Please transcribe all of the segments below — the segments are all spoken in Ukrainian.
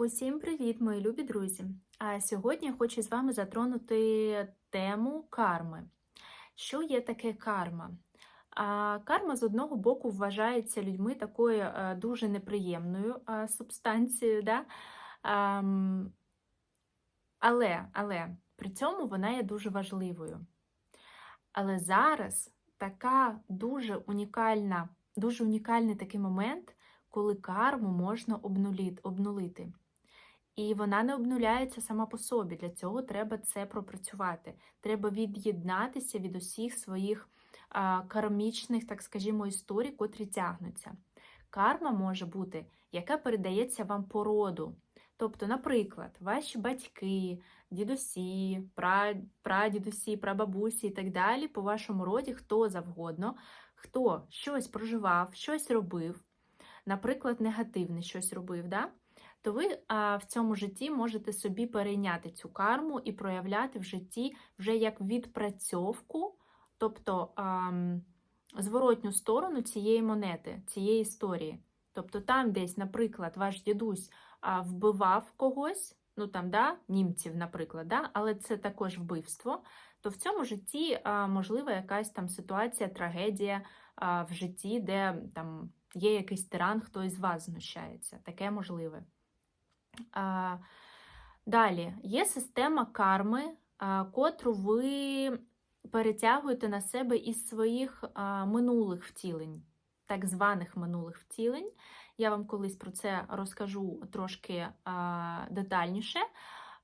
Усім привіт, мої любі друзі! А сьогодні я хочу з вами затронути тему карми. Що є таке карма? А, Карма з одного боку вважається людьми такою е, дуже неприємною е, субстанцією, да? Але, але при цьому вона є дуже важливою. Але зараз така дуже унікальна, дуже унікальний такий момент, коли карму можна обнулити. І вона не обнуляється сама по собі. Для цього треба це пропрацювати. Треба від'єднатися від усіх своїх кармічних, так скажімо, історій, котрі тягнуться. Карма може бути, яка передається вам по роду. Тобто, наприклад, ваші батьки, дідусі, прадідусі, прабабусі і так далі, по вашому роді, хто завгодно, хто щось проживав, щось робив, наприклад, негативне щось робив. Да? То ви а, в цьому житті можете собі перейняти цю карму і проявляти в житті вже як відпрацьовку, тобто зворотню сторону цієї монети, цієї історії. Тобто, там десь, наприклад, ваш дідусь вбивав когось, ну там, да, німців, наприклад, да, але це також вбивство. То в цьому житті а, можлива якась там ситуація, трагедія а, в житті, де там є якийсь тиран, хто із вас знущається. Таке можливе. Далі є система карми, котру ви перетягуєте на себе із своїх минулих втілень, так званих минулих втілень. Я вам колись про це розкажу трошки детальніше,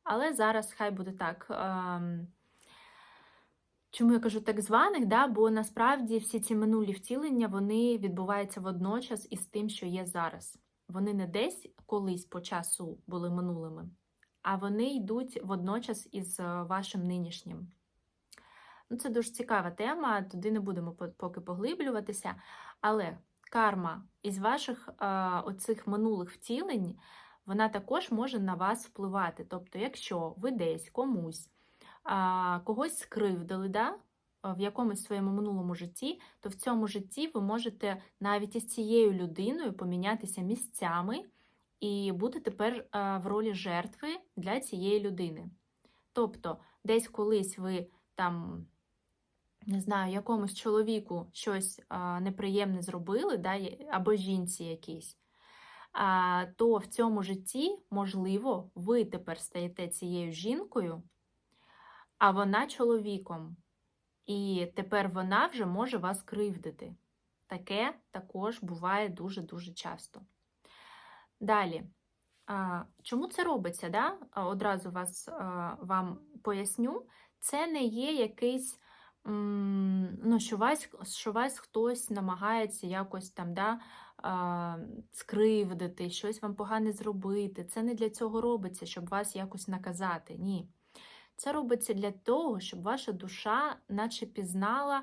але зараз хай буде так. Чому я кажу так званих? Да? Бо насправді всі ці минулі втілення вони відбуваються водночас із тим, що є зараз вони не десь колись по часу були минулими, а вони йдуть водночас із е, вашим нинішнім. Ну, Це дуже цікава тема, туди не будемо поки поглиблюватися. Але карма із ваших е, оцих минулих втілень, вона також може на вас впливати. Тобто, якщо ви десь комусь а, когось скривдили, да? в якомусь своєму минулому житті, то в цьому житті ви можете навіть із цією людиною помінятися місцями і бути тепер е, в ролі жертви для цієї людини. Тобто, десь колись ви там. Не знаю, якомусь чоловіку щось а, неприємне зробили, да, або жінці якійсь, то в цьому житті, можливо, ви тепер стаєте цією жінкою, а вона чоловіком. І тепер вона вже може вас кривдити. Таке також буває дуже-дуже часто. Далі, чому це робиться? Да? Одразу вас, вам поясню, це не є якийсь, ну, що вас що вас хтось намагається якось там да, скривдити, щось вам погане зробити. Це не для цього робиться, щоб вас якось наказати. Ні. Це робиться для того, щоб ваша душа, наче пізнала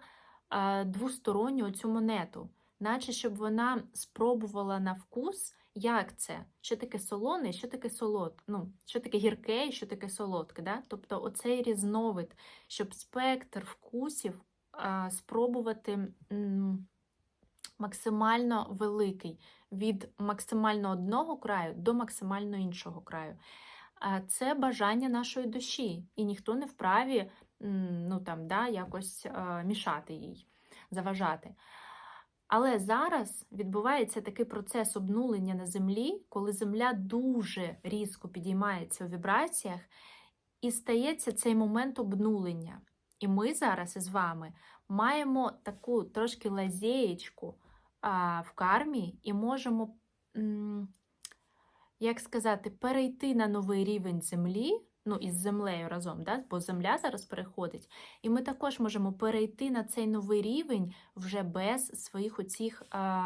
двосторонню цю монету, наче щоб вона спробувала на вкус, як це, що таке солоне, що таке солод, ну, що таке гірке що таке солодке. Да? Тобто оцей різновид, щоб спектр вкусів е, спробувати. М Максимально великий від максимально одного краю до максимально іншого краю це бажання нашої душі, і ніхто не вправі ну, там, да, якось мішати їй, заважати. Але зараз відбувається такий процес обнулення на землі, коли земля дуже різко підіймається у вібраціях, і стається цей момент обнулення. І ми зараз із вами маємо таку трошки лазєєчку в кармі і можемо як сказати, перейти на новий рівень землі, ну із землею разом, да? бо земля зараз переходить, і ми також можемо перейти на цей новий рівень вже без своїх оцих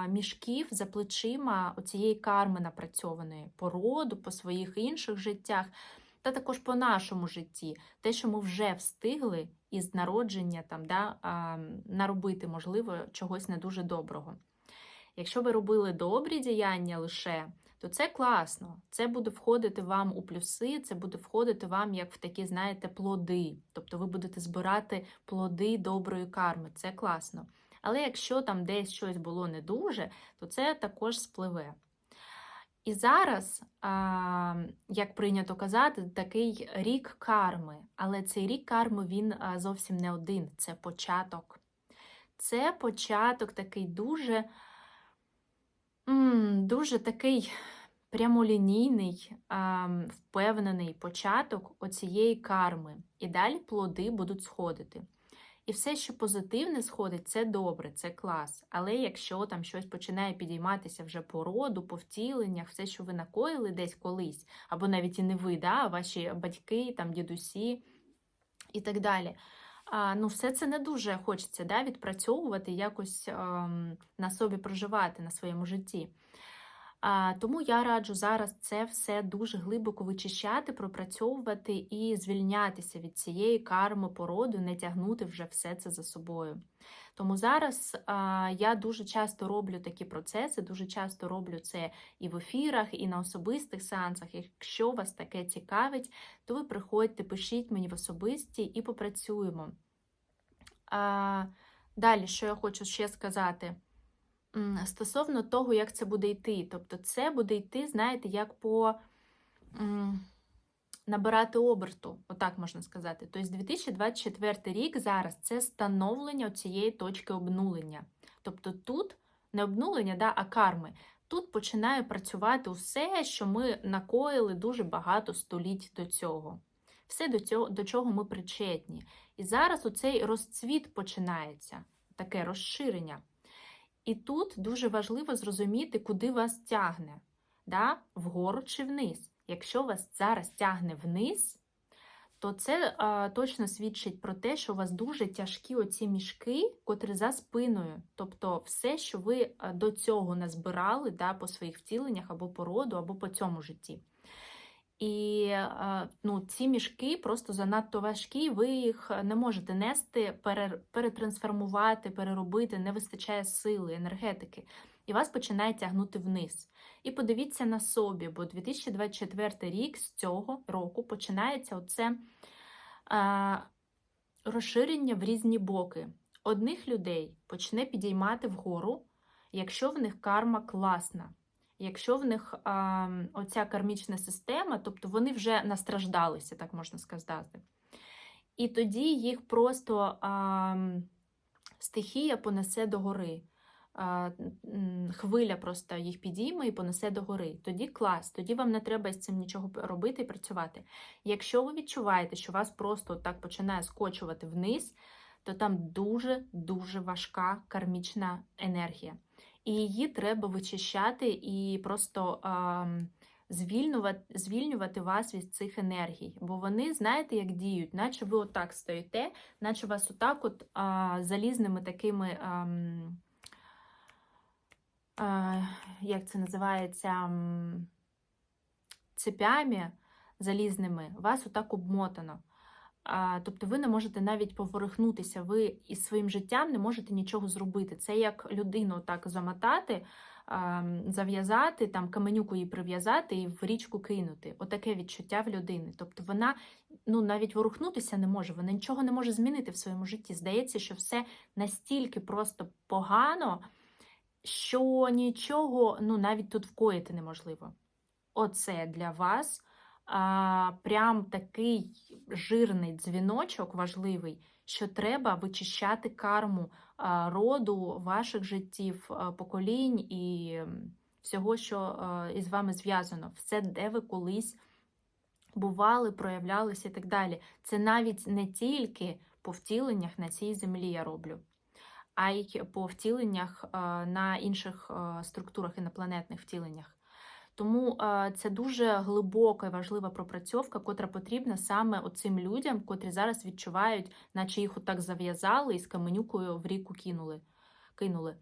мішків за плечима оцієї карми напрацьованої по роду, по своїх інших життях. Та також по нашому житті, те, що ми вже встигли із народження там, да, наробити, можливо, чогось не дуже доброго. Якщо ви робили добрі діяння лише, то це класно. Це буде входити вам у плюси, це буде входити вам як в такі, знаєте, плоди. Тобто ви будете збирати плоди доброї карми. Це класно. Але якщо там десь щось було не дуже, то це також спливе. І зараз, як прийнято казати, такий рік карми. Але цей рік карми він зовсім не один. Це початок. Це початок такий дуже, дуже такий прямолінійний, впевнений початок оцієї карми. І далі плоди будуть сходити. І все, що позитивне сходить, це добре, це клас. Але якщо там щось починає підійматися вже по роду, по втіленнях, все, що ви накоїли десь колись, або навіть і не ви, да, ваші батьки, там, дідусі і так далі. Ну, все це не дуже хочеться да, відпрацьовувати, якось ем, на собі проживати на своєму житті. Тому я раджу зараз це все дуже глибоко вичищати, пропрацьовувати і звільнятися від цієї карми породу, не тягнути вже все це за собою. Тому зараз а, я дуже часто роблю такі процеси, дуже часто роблю це і в ефірах, і на особистих сеансах. Якщо вас таке цікавить, то ви приходьте, пишіть мені в особисті і попрацюємо. А, Далі, що я хочу ще сказати? Стосовно того, як це буде йти. Тобто, це буде йти, знаєте, як по набирати оберту, отак можна сказати. Тобто 2024 рік зараз це становлення цієї точки обнулення. Тобто тут не обнулення, да, а карми. Тут починає працювати все, що ми накоїли дуже багато століть до цього. Все до цього, до чого ми причетні. І зараз оцей розцвіт починається, таке розширення. І тут дуже важливо зрозуміти, куди вас тягне, да? вгору чи вниз. Якщо вас зараз тягне вниз, то це а, точно свідчить про те, що у вас дуже тяжкі оці мішки, котрі за спиною. Тобто все, що ви до цього назбирали да, по своїх втіленнях або по роду, або по цьому житті. І ну, ці мішки просто занадто важкі, ви їх не можете нести, перетрансформувати, переробити, не вистачає сили, енергетики. І вас починає тягнути вниз. І подивіться на собі, бо 2024 рік з цього року починається оце а, розширення в різні боки. Одних людей почне підіймати вгору, якщо в них карма класна. Якщо в них а, оця кармічна система, тобто вони вже настраждалися, так можна сказати. І тоді їх просто а, стихія понесе догори. Хвиля просто їх підійме і понесе догори. Тоді клас, тоді вам не треба з цим нічого робити і працювати. Якщо ви відчуваєте, що вас просто так починає скочувати вниз, то там дуже-дуже важка кармічна енергія і її треба вичищати і просто звільнювати, звільнювати вас від цих енергій. Бо вони, знаєте, як діють, наче ви отак стоїте, наче вас отак от а, залізними такими. А, як це називається? Цепями залізними, вас отак обмотано. Тобто ви не можете навіть поворухнутися, ви із своїм життям не можете нічого зробити. Це як людину так замотати, зав'язати, там каменюку її прив'язати і в річку кинути. Отаке відчуття в людини. Тобто вона ну, навіть ворухнутися не може, вона нічого не може змінити в своєму житті. Здається, що все настільки просто погано, що нічого ну, навіть тут вкоїти неможливо. Оце для вас а, прям такий жирний дзвіночок важливий, що треба вичищати карму а, роду ваших життів, а, поколінь і всього, що а, із вами зв'язано, все, де ви колись бували, проявлялися і так далі. Це навіть не тільки по втіленнях на цій землі я роблю. А й по втіленнях на інших структурах інопланетних втіленнях. Тому це дуже глибока і важлива пропрацьовка, котра потрібна саме оцим людям, котрі зараз відчувають, наче їх отак зав'язали і з каменюкою в ріку кинули. кинули.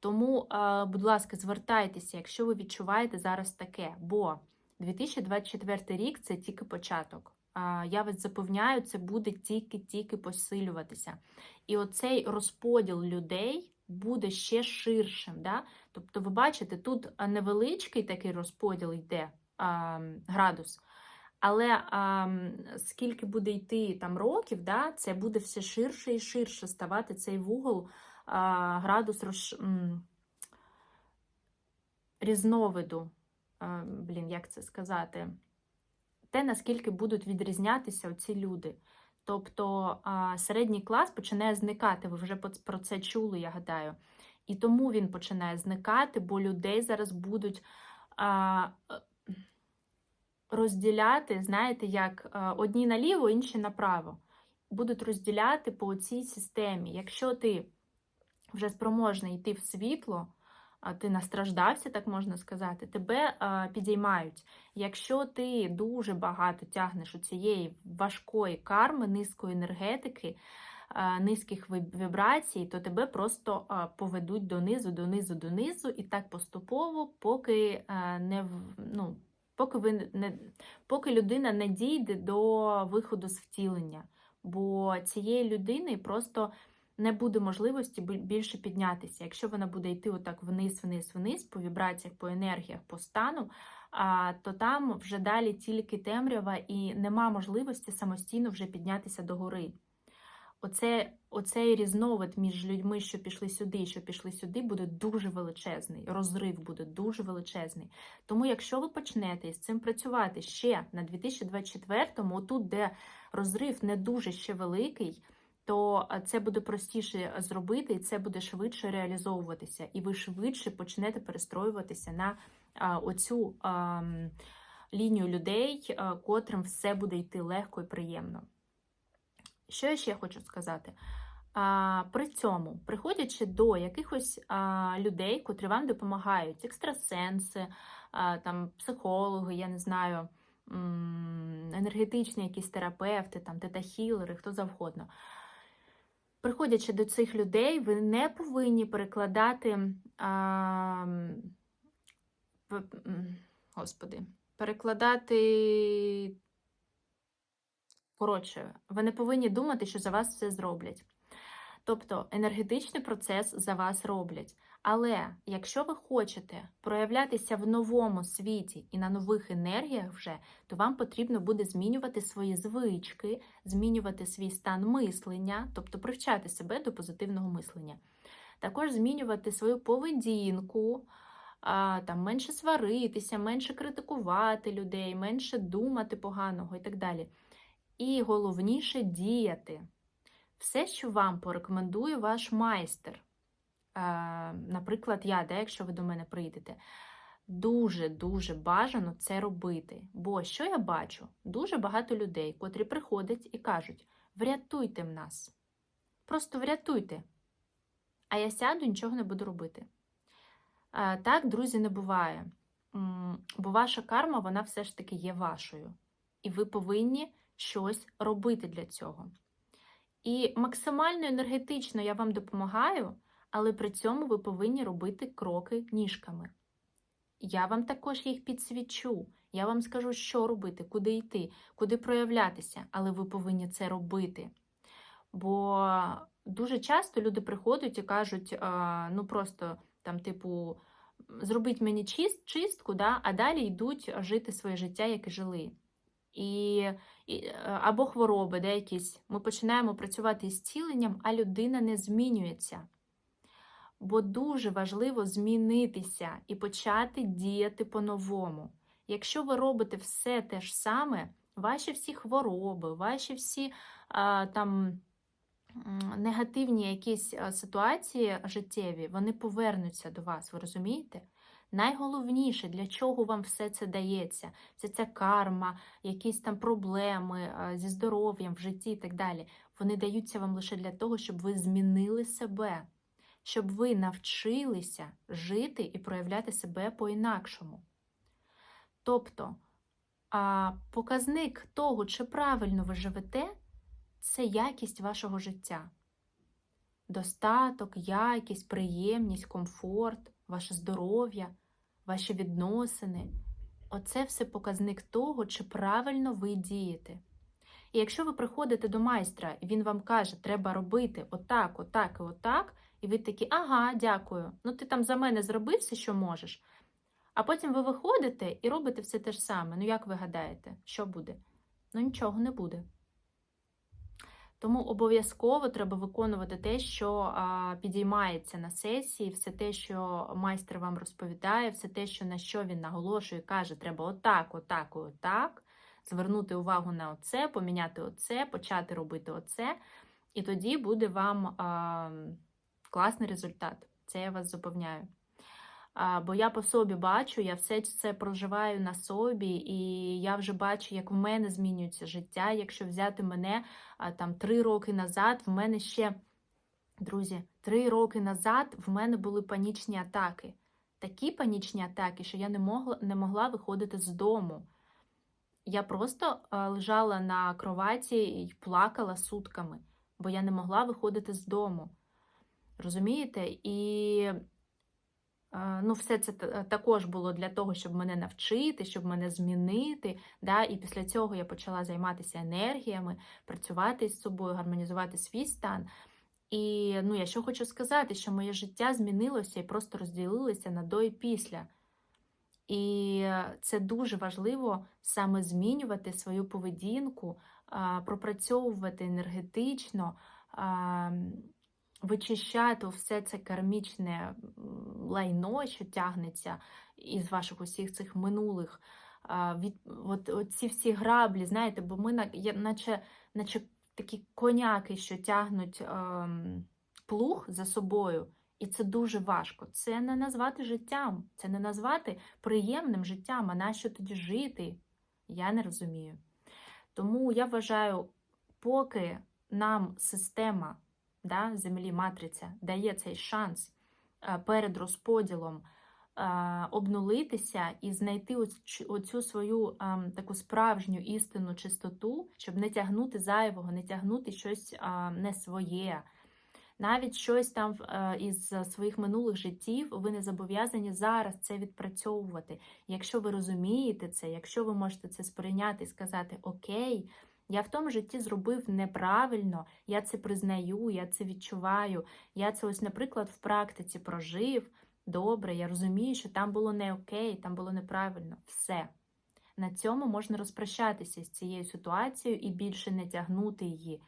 Тому, будь ласка, звертайтеся, якщо ви відчуваєте зараз таке, бо 2024 рік це тільки початок. Я вас запевняю, це буде тільки-тільки посилюватися. І оцей розподіл людей буде ще ширшим. Да? Тобто, ви бачите, тут невеличкий такий розподіл йде градус. Але скільки буде йти там років, да, це буде все ширше і ширше ставати цей вугол, градус роз, різновиду блін, як це сказати, те, наскільки будуть відрізнятися ці люди. Тобто середній клас починає зникати. Ви вже про це чули, я гадаю. І тому він починає зникати, бо людей зараз будуть розділяти, знаєте, як одні наліво, інші направо. Будуть розділяти по цій системі. Якщо ти вже спроможний йти в світло, ти настраждався, так можна сказати, тебе підіймають. Якщо ти дуже багато тягнеш у цієї важкої карми, низької енергетики, низьких вібрацій, то тебе просто поведуть донизу, донизу, донизу, і так поступово, поки не ну, поки ви не поки людина не дійде до виходу з втілення. Бо цієї людини просто не буде можливості більше піднятися. Якщо вона буде йти отак вниз, вниз, вниз, по вібраціях, по енергіях, по стану, то там вже далі тільки темрява і нема можливості самостійно вже піднятися до гори. Оце, оцей різновид між людьми, що пішли сюди, і що пішли сюди, буде дуже величезний. Розрив буде дуже величезний. Тому, якщо ви почнете із цим працювати ще на 2024-му, отут, де розрив не дуже ще великий, то це буде простіше зробити, і це буде швидше реалізовуватися, і ви швидше почнете перестроюватися на а, оцю а, лінію людей, котрим все буде йти легко і приємно. Що я ще хочу сказати? А, при цьому, приходячи до якихось а, людей, котрі вам допомагають, екстрасенси, а, там, психологи, я не знаю, енергетичні якісь терапевти, там, тета-хілери, хто завгодно. Приходячи до цих людей, ви не повинні перекладати. А, господи, перекладати Коротше, ви не повинні думати, що за вас все зроблять. Тобто енергетичний процес за вас роблять. Але якщо ви хочете проявлятися в новому світі і на нових енергіях вже, то вам потрібно буде змінювати свої звички, змінювати свій стан мислення, тобто привчати себе до позитивного мислення. Також змінювати свою поведінку, там, менше сваритися, менше критикувати людей, менше думати поганого і так далі. І головніше діяти. Все, що вам порекомендує ваш майстер. Е, наприклад, я, де, якщо ви до мене прийдете, дуже-дуже бажано це робити. Бо що я бачу? Дуже багато людей, котрі приходять і кажуть: врятуйте нас. Просто врятуйте. А я сяду і нічого не буду робити. Е, так, друзі, не буває. Бо ваша карма, вона все ж таки є вашою. І ви повинні щось робити для цього. І максимально енергетично я вам допомагаю, але при цьому ви повинні робити кроки ніжками. Я вам також їх підсвічу. Я вам скажу, що робити, куди йти, куди проявлятися, але ви повинні це робити. Бо дуже часто люди приходять і кажуть, ну просто там, типу, зробіть мені чист, чистку, да, а далі йдуть жити своє життя, як і жили. І, і, е, або хвороби, де якісь. Ми починаємо працювати із ціленням, а людина не змінюється. Бо дуже важливо змінитися і почати діяти по-новому. Якщо ви робите все те ж саме, ваші всі хвороби, ваші всі а, там негативні якісь ситуації життєві, вони повернуться до вас, ви розумієте? Найголовніше, для чого вам все це дається, це ця карма, якісь там проблеми зі здоров'ям в житті і так далі. Вони даються вам лише для того, щоб ви змінили себе, щоб ви навчилися жити і проявляти себе по-інакшому. Тобто, а, показник того, чи правильно ви живете, це якість вашого життя. Достаток, якість, приємність, комфорт, ваше здоров'я, ваші відносини. Оце все показник того, чи правильно ви дієте. І якщо ви приходите до майстра, і він вам каже, треба робити отак, отак і отак, і ви такі, ага, дякую. Ну ти там за мене зроби все, що можеш. А потім ви виходите і робите все те ж саме. Ну, як ви гадаєте, що буде? Ну, нічого не буде. Тому обов'язково треба виконувати те, що а, підіймається на сесії, все те, що майстер вам розповідає, все те, що на що він наголошує, каже, треба отак, отак, отак. Звернути увагу на оце, поміняти оце, почати робити оце, і тоді буде вам а, класний результат. Це я вас запевняю. А, Бо я по собі бачу, я все це проживаю на собі, і я вже бачу, як в мене змінюється життя. Якщо взяти мене а, там три роки назад, в мене ще, друзі, три роки назад в мене були панічні атаки. Такі панічні атаки, що я не могла, не могла виходити з дому. Я просто а, лежала на кроваті і плакала сутками, бо я не могла виходити з дому. Розумієте? І Е, Ну, все це також було для того, щоб мене навчити, щоб мене змінити. Да? І після цього я почала займатися енергіями, працювати з собою, гармонізувати свій стан. І ну, я що хочу сказати, що моє життя змінилося і просто розділилося на до і після. І це дуже важливо саме змінювати свою поведінку, пропрацьовувати енергетично. А, вичищати все це кармічне лайно, що тягнеться із ваших усіх цих минулих. Від, от, от ці всі граблі, знаєте, бо ми наче, наче такі коняки, що тягнуть ем, плуг за собою, і це дуже важко. Це не назвати життям, це не назвати приємним життям, а нащо тоді жити? Я не розумію. Тому я вважаю, поки нам система да, землі, матриця дає цей шанс е, перед розподілом е, обнулитися і знайти оцю свою ем, таку справжню істинну чистоту, щоб не тягнути зайвого, не тягнути щось е, не своє. Навіть щось там із своїх минулих життів ви не зобов'язані зараз це відпрацьовувати. Якщо ви розумієте це, якщо ви можете це сприйняти і сказати Окей, я в тому житті зробив неправильно, я це признаю, я це відчуваю. Я це ось, наприклад, в практиці прожив. Добре, я розумію, що там було не окей, там було неправильно. Все. На цьому можна розпрощатися з цією ситуацією і більше не тягнути її.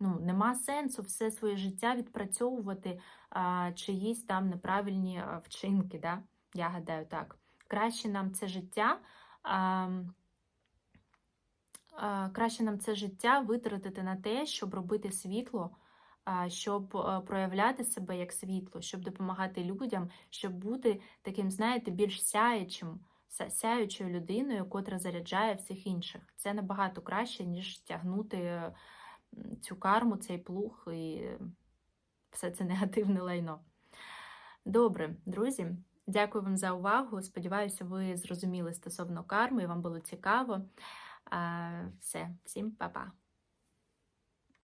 Ну, нема сенсу все своє життя відпрацьовувати а, чиїсь там неправильні вчинки. Да? Я гадаю так. Краще нам це життя. А, краще нам це життя витратити на те, щоб робити світло, щоб проявляти себе як світло, щоб допомагати людям, щоб бути таким, знаєте, більш сяючим, сяючою людиною, котра заряджає всіх інших. Це набагато краще, ніж тягнути е, цю карму, цей плуг і все це негативне лайно. Добре, друзі, дякую вам за увагу. Сподіваюся, ви зрозуміли стосовно карми, і вам було цікаво. Все, всім па-па.